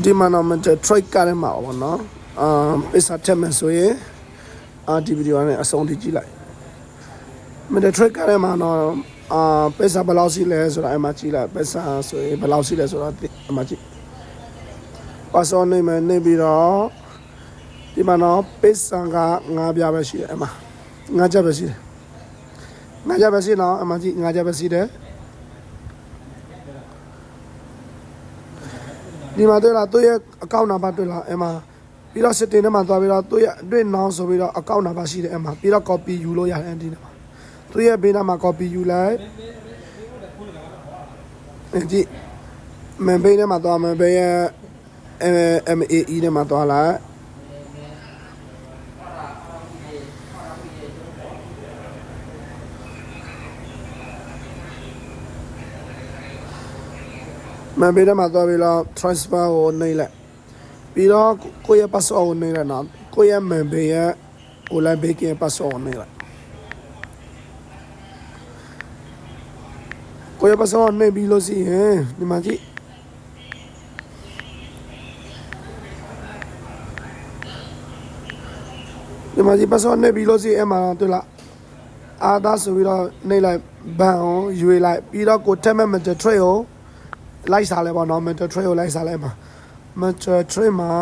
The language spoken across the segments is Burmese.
ဒီမှာတော့မတ trade ကလည်းမှာပေါ့နော်အာပစ္စထက်မယ်ဆိုရင်အာဒီဗီဒီယိုနဲ့အဆုံးထိကြည့်လိုက်မတ trade ကလည်းမှာတော့အာပစ္စဘယ်လောက်ရှိလဲဆိုတာအမှကြည့်လိုက်ပစ္စဆိုရင်ဘယ်လောက်ရှိလဲဆိုတာအမှကြည့်ပါစောနေမယ်နေပြီးတော့ဒီမှာတော့ပစ္စက9ပြားပဲရှိတယ်အမှ9ချက်ပဲရှိတယ်9ချက်ပဲရှိတော့အမှကြည့်9ချက်ပဲရှိတယ် ဒီမှာတွေ့လားသူ့ရဲ့အကောင့်နံပါတ်တွေ့လားအဲ့မှာပြီးတော့ setting ထဲမှာသွားပြီးတော့သူ့ရဲ့အတွင်းနောင်းဆိုပြီးတော့အကောင့်နံပါတ်ရှိတယ်အဲ့မှာပြီးတော့ copy ယူလို့ရတယ်အဲ့ဒီထဲမှာသူ့ရဲ့ဘေးနားမှာ copy ယူလိုက်အဲ့ဒီမန်ဘေးထဲမှာသွားမန်ဘေးရဲ့ MAE ထဲမှာသွားလိုက် မန်ဘေးထဲမှာသွားပြီးတော့ transfer ကိုနှိပ်လိုက်ပြီးတော့ကိုယ့်ရဲ့ password ကိုနှိပ်လိုက်နော်ကိုယ့်ရဲ့မန်ဘေးရဲ့ online banking ရဲ့ password ကိုနှိပ်လိုက်ကိုယ့်ရဲ့ password ကိုနှိပ်ပြီးလို့ရှိရင်ဒီမှာကြည့်ဒီမှာကြည့် password နှိပ်ပြီးလို့ရှိရင်အဲ့မှာတွေ့လားအာဒါဆိုပြီးတော့နှိပ်လိုက်ဘန်ကိုရွေလိုက်ပြီးတော့ကို tag manager trade ကို လိုက်စားလဲပေါ့နော် mental tray ကိုလိုက်စားလဲမှာ mental tray မှာ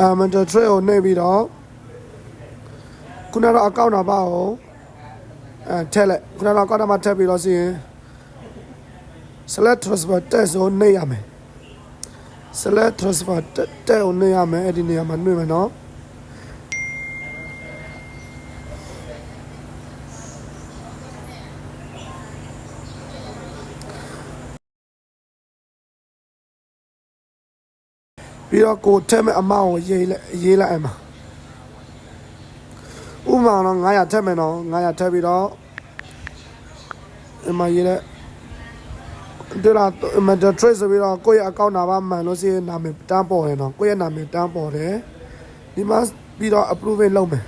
အာ mental tray ကိုနှိပ်ပြီးတော့ခုနကတော့အကောင့်နံပါတ်ကိုအဲထည့်လိုက်ခုနကတော့အကောင့်နံပါတ်ထည့်ပြီးတော့စီရင် select transfer test ကိုနှိပ်ရမယ် select transfer test ကိုနှိပ်ရမယ်အဲ့ဒီနေရာမှာနှိပ်မယ်နော် ပြီးတော့ကိုထက်မဲ့အမောင်းကိုရေးလိုက်ရေးလိုက်အမဥပမာတော့900ထက်မယ်နော်900ထက်ပြီးတော့အမရေးလိုက်ဒီလားမတ trace ဆိုပြီးတော့ကိုယ့်ရဲ့ account နာပါမှန်လို့ရှိရင်နာမည်တန်းပေါ်တယ်နော်ကိုယ့်ရဲ့နာမည်တန်းပေါ်တယ်ဒီမှာပြီးတော့ approve လုပ်မယ်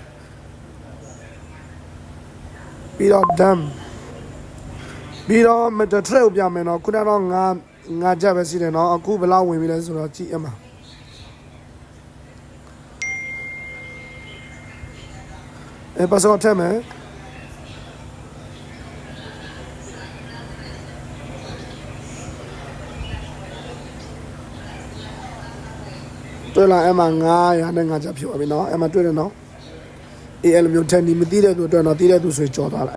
ပြီးတော့ done ပြီးတော့မတ trace ကိုပြမယ်နော်ခုနကတော့ငါငါချက်ပဲရှိတယ်နော်အခုဘယ်လောက်ဝင်ပြီလဲဆိုတော့ကြည့်အမ အဲပါစောထက်မယ်တွေ့လာအမ900နဲ့5ချက်ဖြုတ်ပါပြီနော်အမတွေ့တယ်နော်အေးအဲ့လိုမျိုးထက်နီမသိတဲ့သူအတွက်တော့သိတဲ့သူဆိုရင်ကြော်သွားလိုက်